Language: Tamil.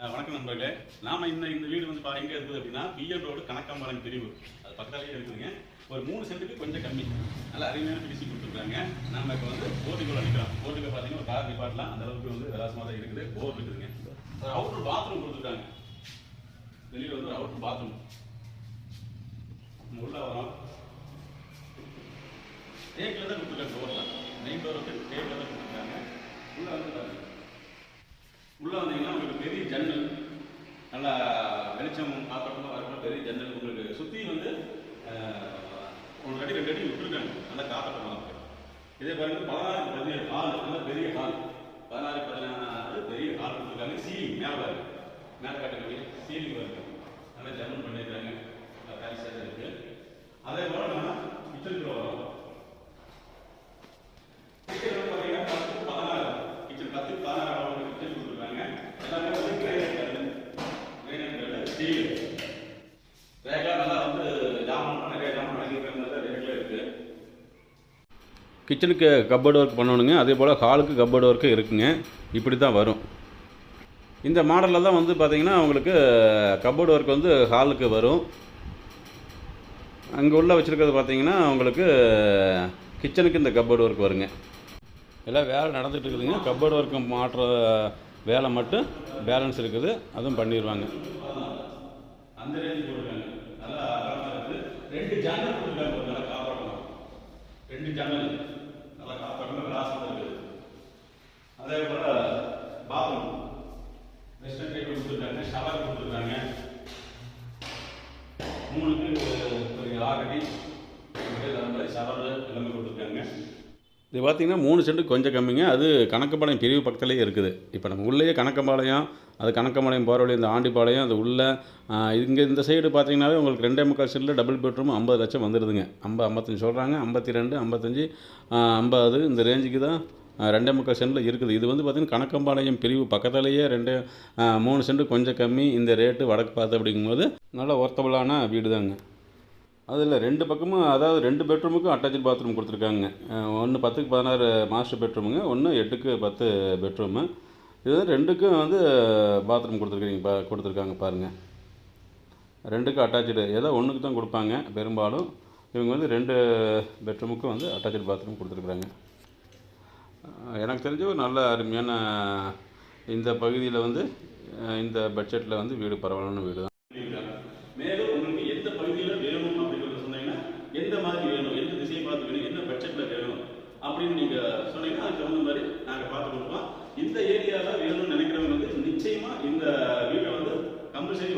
வணக்கம் நண்பர்களே. நாம இந்த இந்த வீடு வந்து பா- எங்க இருக்குது அப்படின்னா பிஎல் ரோடு கணக்கம்பாளையம் பிரிவு. அது பக்கத்தாலேயே இருக்குதுங்க. ஒரு மூணு சென்ட்டுக்கு கொஞ்சம் கம்மி. நல்லா அருமையான பிடிச்சி கொடுத்துருக்காங்க. நம்ம இப்போ வந்து போர்ட்டுக்குள்ள நிற்கிறோம் போர்ட்டுக்கு பார்த்தீங்கன்னா ஒரு கார் நிப்பாட்டலாம் அந்த அளவுக்கு வந்து விலாசமாக தான் இருக்குது. போர் இருக்குதுங்க. ஒரு அவுட்ரு பாத்ரூம் கொடுத்துருக்காங்க. வெளியில் வந்து ஒரு அவுட்ரு பாத்ரூம் உள்ள வரோம். டேக்கில் தான் கொடுத்துருக்காங்க டோர்லாம் மெயின் டோர் வந்து டேக்கில் தான் கொடுத்துருக்காங்க உள்ள வந்து பாருங்க உள்ள வந்தீங்கன்னா உங்களுக்கு பெரிய ஜன்னல். நல்லா வெளிச்சம் காத்தோட்டமாக வரக்கூடிய பெரிய ஜன்னல் உங்களுக்கு சுற்றி வந்து அஹ், ஒரு அடி ரெண்டு அடி விட்டுருக்காங்க. நல்லா காத்தோட்டமாக இருக்கு இதே பாருங்க பதினாறு பதினேழு ஹால் நல்லா பெரிய ஹால் பதினாறு பதினாறு பெரிய ஹால் கொடுத்துருக்காங்க. சீலிங் மேலே பாருங்க. மேலே காட்டக்கூடிய சீலிங் வருது நல்லா ஜன்னல் பண்ணியிருக்காங்க. பேலஸாக இருக்கு. அதே போல நம்ம கிச்சனுக்குள்ள கிச்சன் வந்து பார்த்தீங்கன்னா பத்து பதினாறு கிச்சன் பத்து பதினாறு அளவு கிச்சன் கொடுத்துருக்காங்க எல்லாமே வந்து கல் கல் ஸ்டீல் நல்லா வந்து ஜாமான் நிறைய ஜாமான் கிச்சனுக்கு கப்போர்டு ஒர்க் பண்ணணுங்க அதே போல் ஹாலுக்கு கப்போர்டு ஒர்க்கு இருக்குங்க. இப்படி தான் வரும். இந்த மாடலில் தான் வந்து பார்த்திங்கன்னா உங்களுக்கு கப்போர்டு ஒர்க் வந்து ஹாலுக்கு வரும். அங்கே உள்ள வச்சுருக்கிறது பார்த்திங்கன்னா உங்களுக்கு கிச்சனுக்கு இந்த கப்போர்டு ஒர்க் வருங்க. எல்லாம் வேலை நடந்துகிட்டு இருக்குதுங்க. கப்போர்டு ஒர்க்கு மாற்ற வேலை மட்டும் பேலன்ஸ் இருக்குது அதுவும் பண்ணிடுவாங்க. அந்த ரேஞ்ச் நல்லா அகலமா ரெண்டு ஜன்னல் கொடுக்குறாங்க ஒரு நல்லா காப்பாற்றணும். ரெண்டு ஜன்னல் நல்லா காப்பாற்றணும். கிளாஸ் இருக்குது அதே போல் பாத்ரூம் வெஸ்டர்ன் டைப் கொடுத்துருக்காங்க ஷவர் கொடுத்துருக்காங்க மூணுக்கு ஒரு ஆறு அடி ஷவர் எல்லாமே கொடுத்துருக்காங்க இது பார்த்திங்கன்னா மூணு சென்ட் கொஞ்சம் கம்மிங்க. அது கணக்கம்பாளையம் பிரிவு பக்கத்துலேயே இருக்குது. இப்போ நம்ம உள்ளேயே கணக்கம்பாளையம் அது கணக்கம்பாளையம் போகிற வழி இந்த ஆண்டிப்பாளையம் அது உள்ளே இங்கே இந்த சைடு பார்த்தீங்கன்னாவே உங்களுக்கு ரெண்டே முக்கால் சென்டில் டபுள் பெட்ரூம் ஐம்பது லட்சம் வந்துடுதுங்க ஐம்பது ஐம்பத்தஞ்சு சொல்கிறாங்க ஐம்பத்தி ரெண்டு ஐம்பத்தஞ்சு ஐம்பது இந்த ரேஞ்சுக்கு தான் ரெண்டே முக்கால் சென்டில் இருக்குது. இது வந்து பார்த்திங்கன்னா கணக்கம்பாளையம் பிரிவு பக்கத்துலேயே ரெண்டு மூணு சென்ட் கொஞ்சம் கம்மி இந்த ரேட்டு வடக்கு பார்த்து அப்படிங்கும்போது நல்ல ஒர்த்தபுளான வீடு தாங்க அதில் ரெண்டு பக்கமும் அதாவது ரெண்டு பெட்ரூமுக்கும் அட்டாச்சு பாத்ரூம் கொடுத்துருக்காங்க. ஒன்று பத்துக்கு பதினாறு மாஸ்டர் பெட்ரூமுங்க ஒன்று எட்டுக்கு பத்து பெட்ரூமு. இது வந்து ரெண்டுக்கும் வந்து பாத்ரூம் கொடுத்துருக்கீங்க பா கொடுத்துருக்காங்க பாருங்கள் ரெண்டுக்கும் அட்டாச்சு ஏதோ ஒன்றுக்கு தான் கொடுப்பாங்க பெரும்பாலும். இவங்க வந்து ரெண்டு பெட்ரூமுக்கும் வந்து அட்டாச்சு பாத்ரூம் கொடுத்துருக்குறாங்க. எனக்கு தெரிஞ்ச ஒரு நல்ல அருமையான இந்த பகுதியில் வந்து இந்த பட்ஜெட்டில் வந்து வீடு பரவாயில்லான வீடு தான். சொன்னீங்கன்னா அதுக்கு தகுந்த மாதிரி நாங்கள் பார்த்து கொடுப்போம். இந்த ஏரியாவில் வேணும்னு நினைக்கிறவங்க வந்து நிச்சயமாக இந்த வீட்டை வந்து கம்பல்சரி